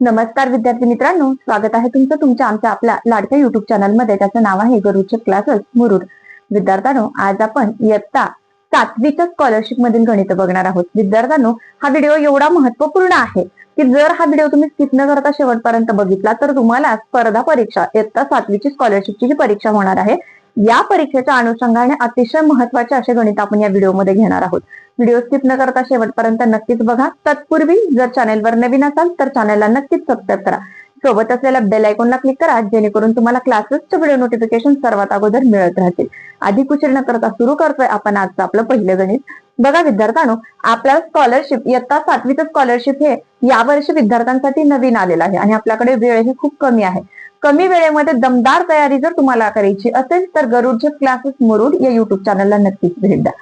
नमस्कार विद्यार्थी मित्रांनो स्वागत आहे तुमचं तुमच्या आमच्या आपल्या लाडक्या युट्यूब चॅनलमध्ये त्याचं नाव आहे गरुडचे क्लासेस मुरुड. विद्यार्थ्यांनो आज आपण इयत्ता सातवीच्या स्कॉलरशिप मधील गणित बघणार आहोत. विद्यार्थ्यांनो हा व्हिडिओ एवढा महत्त्वपूर्ण आहे की जर हा व्हिडिओ तुम्ही स्किप न करता शेवटपर्यंत बघितला तर तुम्हाला स्पर्धा परीक्षा इयत्ता सातवीची स्कॉलरशिपची जी परीक्षा होणार आहे. या परीक्षेच्या अनुषंगाने अतिशय महत्त्वाचे असे गणित आपण या व्हिडिओमध्ये घेणार आहोत. व्हिडिओ स्किप न करता शेवटपर्यंत नक्कीच बघा. तत्पूर्वी जर चॅनेलवर नवीन असाल तर चॅनेलला नक्कीच सबस्क्राईब करा. सोबत असलेल्या बेल आयकॉनला क्लिक करा जेणेकरून तुम्हाला क्लासेसचे व्हिडिओ नोटिफिकेशन सर्वात अगोदर मिळत राहतील. अधिक उशीर न करता सुरू करतोय आपण आजचं आपलं पहिलं गणित. बघा विद्यार्थ्यांनो आपल्याला स्कॉलरशिप इयत्ता सातवीचं स्कॉलरशिप हे यावर्षी विद्यार्थ्यांसाठी नवीन आलेलं आहे आणि आपल्याकडे वेळ ही खूप कमी आहे. कमी वेळेमध्ये दमदार तयारी जर तुम्हाला करायची असेल तर गरुडचे क्लासेस मुरुड या युट्यूब चॅनलला नक्कीच भेट द्या.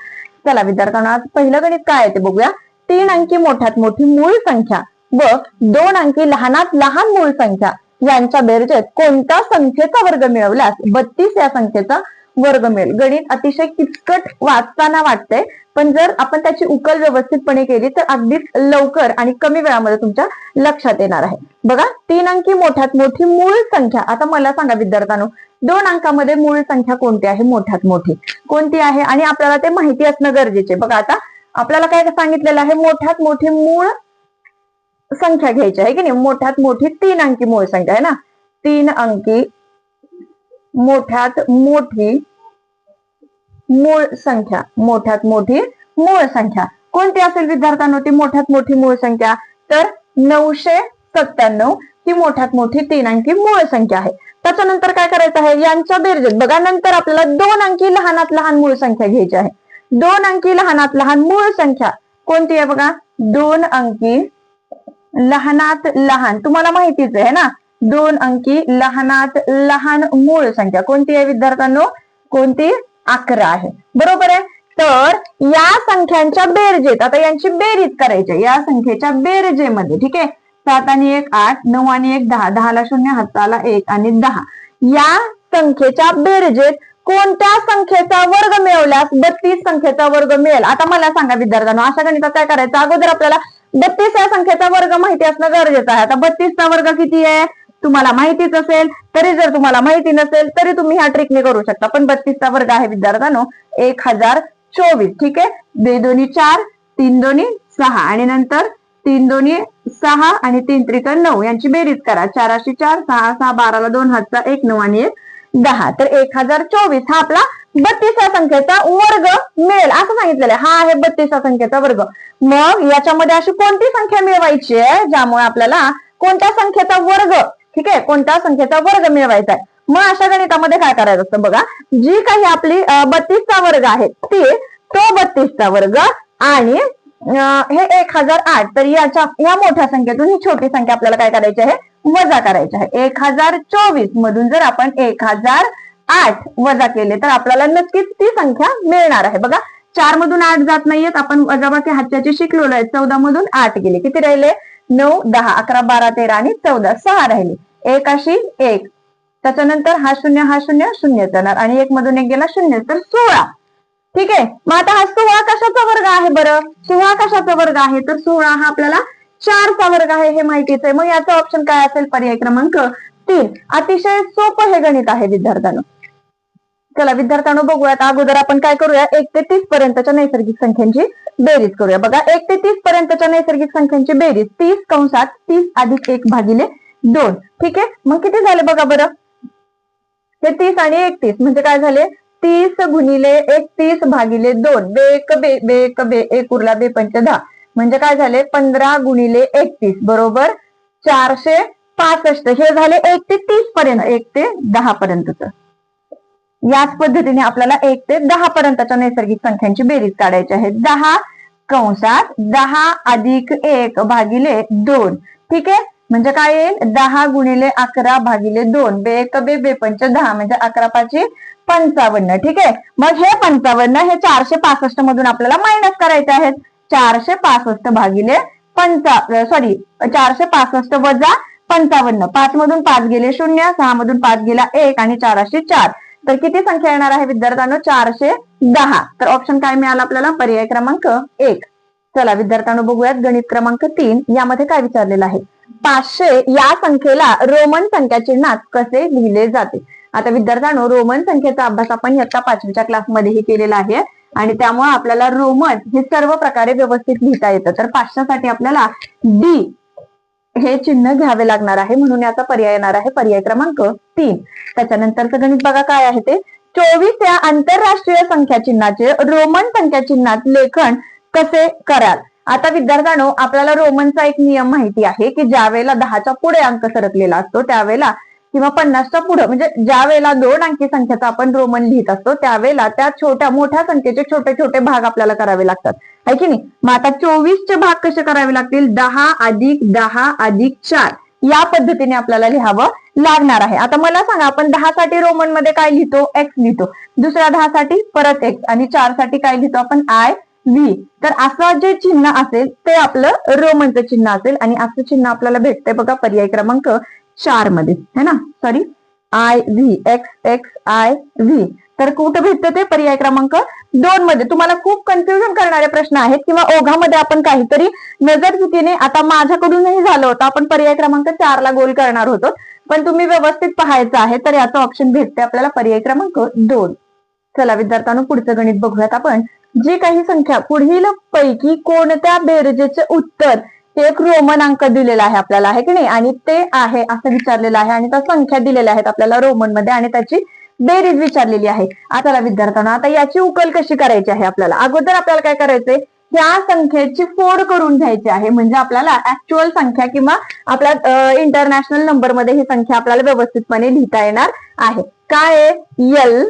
चला विद्यार्थ्यांना आज पहिलं गणित काय आहे ते बघूया. तीन अंकी मोठ्यात मोठी मूळ संख्या व दोन अंकी लहानात लहान मूळ संख्या यांच्या बेरजेत कोणत्या संख्येचा वर्ग मिळवल्यास बत्तीस या संख्येचा वर्ग मिळेल. गणित अतिशय किचकट वाचताना वाटतंय पण जर आपण त्याची उकल व्यवस्थितपणे केली तर अगदीच लवकर आणि कमी वेळामध्ये तुमच्या लक्षात येणार आहे. बघा तीन अंकी मोठ्यात मोठी मूळ संख्या. आता मला सांगा विद्यार्थ्यांनो दोन अंकामध्ये मूळ संख्या कोणती आहे? मोठ्यात मोठी. कोणती आहे? आणि आपल्याला ते माहिती असणं गरजेचे बघा आता आपल्याला काय सांगितलेलं आहे? मोठ्यात मोठी मूळ संख्या घ्यायची आहे की नाही? मोठ्यात मोठी तीन अंकी मूळ संख्या आहे ना? तीन अंकी मोठ्यात मोठी मूळ संख्या मोठ्यात मोठी मूळ संख्या. कोणती असेल विद्यार्थ्यांनो? ती मोठ्यात मोठी मूळ संख्या. तर नऊशे सत्त्याण्णव ही मोठ्यात मोठी तीन अंकी मूळ संख्या आहे. त्याच्यानंतर काय करायचं आहे? यांच्या बेरजेत बघा नंतर आपल्याला दोन अंकी लहानात लहान मूळ संख्या घ्यायची आहे. दोन अंकी लहानात लहान मूळ संख्या कोणती आहे बघा? दोन अंकी लहानात लहान. तुम्हाला माहितीच आहे ना? दोन अंकी लहानात लहान मूळ संख्या. कोणती आहे विद्यार्थ्यांनो? कोणती? अकरा आहे. बरोबर आहे? तर या संख्यांच्या बेरजेत आता यांची बेरीज करायची या संख्येच्या बेरजेमध्ये ठीक आहे? सात आणि एक आठ नऊ आणि एक दहा. दहाला शून्य हाताला एक आणि दहा. या संख्येच्या बेरजेत कोणत्या संख्येचा वर्ग मिळवल्यास बत्तीस संख्येचा वर्ग मिळेल? आता मला सांगा विद्यार्थ्यांनो अशा गणिता काय करायचं? अगोदर आपल्याला बत्तीस या संख्येचा वर्ग माहिती असणं गरजेचं आहे. आता बत्तीसचा वर्ग किती आहे? तुम्हाला माहितीच असेल तरी जर तुम्हाला माहिती नसेल तरी तुम्ही ह्या ट्रिकने करू शकता. पण बत्तीसचा वर्ग आहे विद्यार्थ्यांनो एक हजार चोवीस ठीक आहे? बे दोन्ही चार तीन दोन्ही सहा. आणि नंतर तीन दोन्ही सहा आणि तीन त्रिक नऊ. यांची बेरीज करा. चाराशे चार सहा सहा बाराला दोन हातचा एक नऊ आणि एक दहा. तर एक हजार चोवीस हा आपला बत्तीस संख्येचा वर्ग मिळेल. असं सांगितलेलं आहे. हा आहे बत्तीस संख्येचा वर्ग. मग याच्यामध्ये अशी कोणती संख्या मिळवायची आहे? ज्यामुळे आपल्याला कोणत्या संख्येचा वर्ग ठीक आहे? कोणत्या संख्येचा वर्ग मिळवायचा आहे? मग अशा गणितामध्ये काय करायचं असतं बघा? जी काही आपली बत्तीसचा वर्ग आहे ती तो बत्तीसचा वर्ग आणि हे एक हजार आठ. तर याच्या या मोठ्या संख्येतून ही छोटी संख्या आपल्याला काय करायची आहे? वजा करायची आहे. एक हजार चोवीस मधून जर आपण एक हजार आठ वजा केले तर आपल्याला नक्कीच ती संख्या मिळणार आहे. बघा चार मधून आठ जात नाहीयेत. आपण वजाबाकी हातच्याची शिकलेलो आहे. चौदा मधून आठ गेले. किती राहिले? नऊ दहा अकरा बारा तेरा आणि चौदा. सहा राहिले. एक अशी एक. त्याच्यानंतर हा शून्य हा शून्य शून्य जाणार. आणि एक मधून एक गेला शून्य तर सोळा. ठीक आहे? मग आता हा सोळा कशाचा वर्ग आहे बरं? सोळा कशाचा वर्ग आहे? तर सोळा हा आपल्याला चारचा वर्ग आहे हे माहितीच आहे. मग याचा ऑप्शन काय असेल? पर्याय क्रमांक तीन. अतिशय सोपं हे गणित आहे विद्यार्थ्यांना. चला विद्यार्थ्यांनो बघूयात. अगोदर आपण काय करूया? एक ते तीस पर्यंतच्या नैसर्गिक संख्यांची बेरीज करूया. बघा एक ते तीस पर्यंतच्या नैसर्गिक संख्यांची बेरीज तीस कंसात तीस अधिक एक भागिले दोन. ठीक आहे? मग किती झाले बघा बरं? हे तीस आणि एकतीस. म्हणजे काय झाले? तीस गुणिले एकतीस भागिले दोन. बे एक बे बे एक बे एक उरला बे पंच दहा. म्हणजे काय झाले? पंधरा गुणिले एकतीस. बरोबर? चारशे पासष्ट. हे झाले एक ते तीस पर्यंत. एक ते दहा पर्यंतच. याच पद्धतीने आपल्याला एक ते दहा पर्यंतच्या नैसर्गिक संख्यांची बेरीज काढायची आहे. दहा कंसात दहा अधिक एक भागिले दोन. ठीक आहे? म्हणजे काय येईल? दहा गुणिले अकरा भागिले दोन. बे एक बे बे पंच दहा म्हणजे अकरा पाचशे पंचावन्न. ठीक आहे? मग हे पंचावन्न हे चारशे पासष्ट मधून आपल्याला मायनस करायचे आहेत. चारशे पासष्ट भागिले पंचा सॉरी चारशे पासष्ट वजा पंचावन्न. पाच मधून पाच गेले शून्य सहा मधून पाच गेला एक आणि चारशे चार. तर किती संख्या येणार आहे विद्यार्थ्यांनो? चारशे दहा. तर ऑप्शन काय मिळाला आपल्याला? पर्याय क्रमांक एक. चला विद्यार्थ्यांनो बघूयात गणित क्रमांक तीन. यामध्ये काय विचारलेलं आहे? पाचशे या संख्येला रोमन संख्या चिन्हात कसे लिहिले जाते? आता विद्यार्थ्यांनो रोमन संख्येचा अभ्यास आपण इयत्ता पाचवीच्या क्लासमध्येही केलेला आहे. आणि त्यामुळे आपल्याला रोमन हे सर्व प्रकारे व्यवस्थित लिहिता येतं. तर पाचशासाठी आपल्याला डी हे चिन्ह घ्यावे लागणार आहे. म्हणून याचा पर्याय येणार आहे पर्याय क्रमांक तीन. त्याच्यानंतरचं गणित बघा काय आहे ते. चोवीस या आंतरराष्ट्रीय संख्या चिन्हाचे रोमन संख्या चिन्हात लेखन कसे कराल? आता विद्यार्थ्यांनो आपल्याला रोमनचा एक नियम माहिती आहे की ज्या वेळेला दहाच्या पुढे अंक सरकलेला असतो त्यावेळेला किंवा पन्नासच्या पुढे म्हणजे ज्या वेळेला दोन अंकी संख्येचा आपण रोमन लिहित असतो त्यावेळेला त्या छोट्या मोठ्या संख्येचे छोटे छोटे भाग आपल्याला करावे लागतात. आहे की नाही? मग आता चोवीसचे भाग कसे करावे लागतील? दहा अधिक दहा अधिक चार. या पद्धतीने आपल्याला लिहावं लागणार आहे. आता मला सांगा आपण दहा साठी रोमनमध्ये काय लिहितो? एक्स लिहितो. दुसऱ्या दहा साठी परत एक्स आणि चारसाठी काय लिहितो आपण? आय व्ही तर असं जे चिन्ह असेल ते आपलं रोमनचं चिन्ह असेल आणि असं चिन्ह आपल्याला भेटतंय बघा पर्याय क्रमांक चारमध्ये. है ना? Sorry I V X X I V तर कुठं भेटतं ते? पर्याय क्रमांक दोन मध्ये. तुम्हाला खूप कन्फ्युजन करणारे प्रश्न आहेत किंवा ओघामध्ये आपण काहीतरी नजर चुकीने आता माझ्याकडूनही झालं होतं. आपण पर्याय क्रमांक चार ला गोल करणार होतो. पण तुम्ही व्यवस्थित पाहायचं आहे तर याचं ऑप्शन भेटते आपल्याला पर्याय क्रमांक दोन. चला विद्यार्थ्यांनो पुढचं गणित बघूयात आपण. जी काही संख्या पुढील पैकी कोणत्या बेरजेचे उत्तर ते एक रोमन अंक दिलेला आहे आपल्याला आहे की नाही? आणि ते आहे असं विचारलेलं आहे आणि त्या संख्या दिलेल्या आहेत आपल्याला रोमनमध्ये आणि त्याची बेरीज विचारलेली आहे. आता विद्यार्थ्यांना आता याची उकल कशी करायची आहे आपल्याला? अगोदर आपल्याला काय करायचंय? या संख्येची फोड करून घ्यायची आहे म्हणजे आपल्याला ऍक्च्युअल संख्या किंवा आपल्या इंटरनॅशनल नंबरमध्ये ही संख्या आपल्याला व्यवस्थितपणे लिहिता येणार आहे. काय एल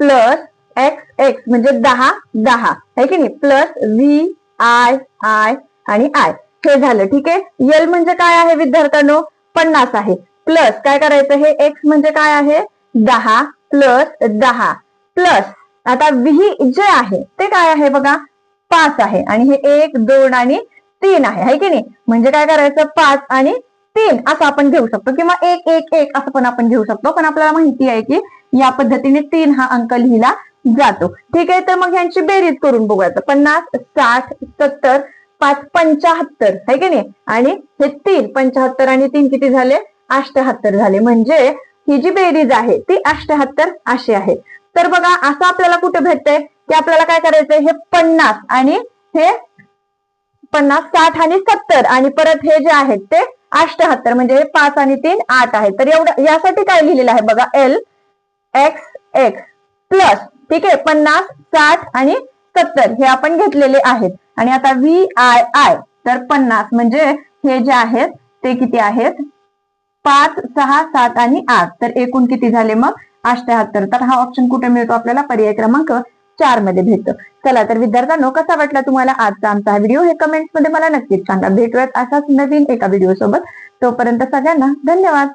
प्लस एक्स एक्स म्हणजे दहा दहा. आहे की नाही? प्लस व्ही आय आय आणि आय हे झालं ठीक आहे? एल म्हणजे काय आहे विद्यार्थ्यांनो? पन्नास आहे. प्लस काय करायचं हे? एक्स म्हणजे काय आहे? दहा प्लस दहा. प्लस आता व्ही जे आहे ते काय आहे बघा? पाच आहे. आणि हे एक दोन आणि तीन आहे. है की नाही? म्हणजे काय करायचं? पाच आणि तीन. असं आपण घेऊ शकतो. किंवा एक एक एक असं पण आपण घेऊ शकतो. पण आपल्याला माहिती आहे की या पद्धतीने तीन हा अंक लिहिला जातो. ठीक आहे तर मग यांची बेरीज करून बघूयात पन्नास साठ सत्तर पाच पंचाहत्तर है की नाही? आणि हे तीन पंचाहत्तर आणि तीन किती झाले? अष्टहत्तर झाले. म्हणजे ही जी बेरीज आहे ती अष्टहत्तर अशी आहे. तर बघा असं आपल्याला कुठे भेटतंय? की आपल्याला काय करायचंय? हे पन्नास आणि हे पन्नास साठ आणि सत्तर आणि परत हे जे आहेत ते अष्टहत्तर. म्हणजे हे पाच आणि तीन आठ आहे. तर एवढं यासाठी काय लिहिलेलं आहे? बघा एल ठीक आहे? पन्नास साठ आणि सत्तर हे आपण घेतलेले आहेत. आणि आता व्ही आय आय तर पन्नास म्हणजे हे जे आहेत ते किती आहेत? पाच सहा सात आणि आठ. तर एकूण किती झाले मग? अष्ट्याहत्तर तर हा ऑप्शन कुठे मिळतो आपल्याला? पर्याय क्रमांक चारमध्ये भेटतो. चला तर विद्यार्थ्यांनो कसा वाटला तुम्हाला आजचा आमचा हा व्हिडिओ हे कमेंट्समध्ये मला नक्कीच सांगा. भेटूयात असाच नवीन एका व्हिडिओ सोबत. तोपर्यंत सगळ्यांना धन्यवाद.